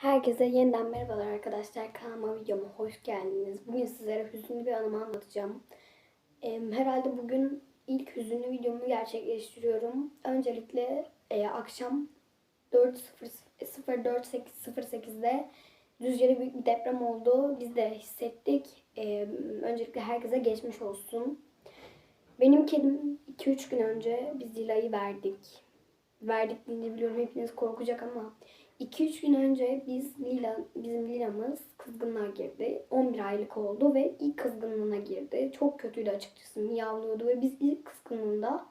Herkese yeniden merhabalar arkadaşlar. Kanalıma videoma hoş geldiniz. Bugün sizlere hüzünlü bir anımı anlatacağım. Em, herhalde bugün ilk hüzünlü videomu gerçekleştiriyorum. Öncelikle e, akşam 04.08'de Düzce'de büyük bir deprem oldu. Biz de hissettik. Em, öncelikle herkese geçmiş olsun. Benim kedim 2-3 gün önce biz Dila'yı verdik. Verdik biliyorum hepiniz korkacak ama 2-3 gün önce biz Lila, bizim Lila'mız kızgınlığa girdi. 11 aylık oldu ve ilk kızgınlığına girdi. Çok kötüydü açıkçası. Miyavlıyordu ve biz ilk kızgınlığında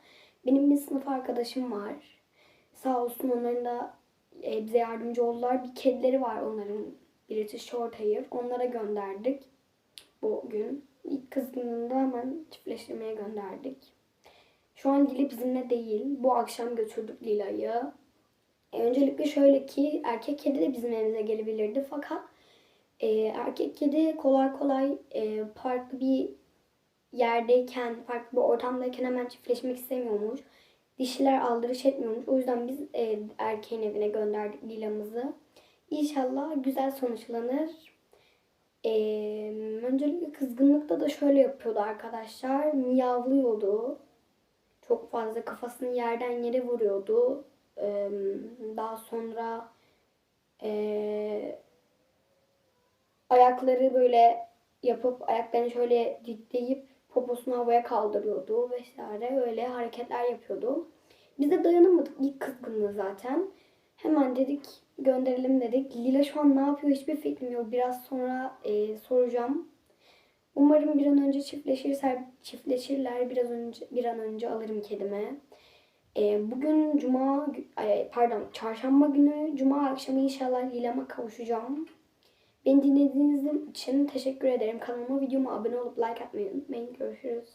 benim bir sınıf arkadaşım var. Sağ olsun onların da e, bize yardımcı oldular. Bir kedileri var onların British Shorthair. Onlara gönderdik bugün. İlk kızgınlığında hemen çiftleştirmeye gönderdik. Şu an Lila bizimle değil. Bu akşam götürdük Lila'yı. E, öncelikle şöyle ki erkek kedi de bizim evimize gelebilirdi fakat e, erkek kedi kolay kolay e, farklı bir yerdeyken, farklı bir ortamdayken hemen çiftleşmek istemiyormuş. Dişiler aldırış etmiyormuş. O yüzden biz e, erkeğin evine gönderdik Lila'mızı. İnşallah güzel sonuçlanır. E, öncelikle kızgınlıkta da şöyle yapıyordu arkadaşlar. Miyavlıyordu. Çok fazla kafasını yerden yere vuruyordu. Ee, Daha sonra ee, ayakları böyle yapıp ayaklarını şöyle dikleyip poposunu havaya kaldırıyordu vesaire öyle hareketler yapıyordu. Biz de dayanamadık ilk kızgınlığı zaten. Hemen dedik gönderelim dedik. Lila şu an ne yapıyor hiçbir fikrim yok. Biraz sonra ee, soracağım. Umarım bir an önce çiftleşirler, çiftleşirler. Biraz önce bir an önce alırım kedime. Ee, bugün cuma pardon çarşamba günü cuma akşamı inşallah Lilam'a kavuşacağım. Beni dinlediğiniz için teşekkür ederim. Kanalıma videoma abone olup like atmayı unutmayın. Görüşürüz.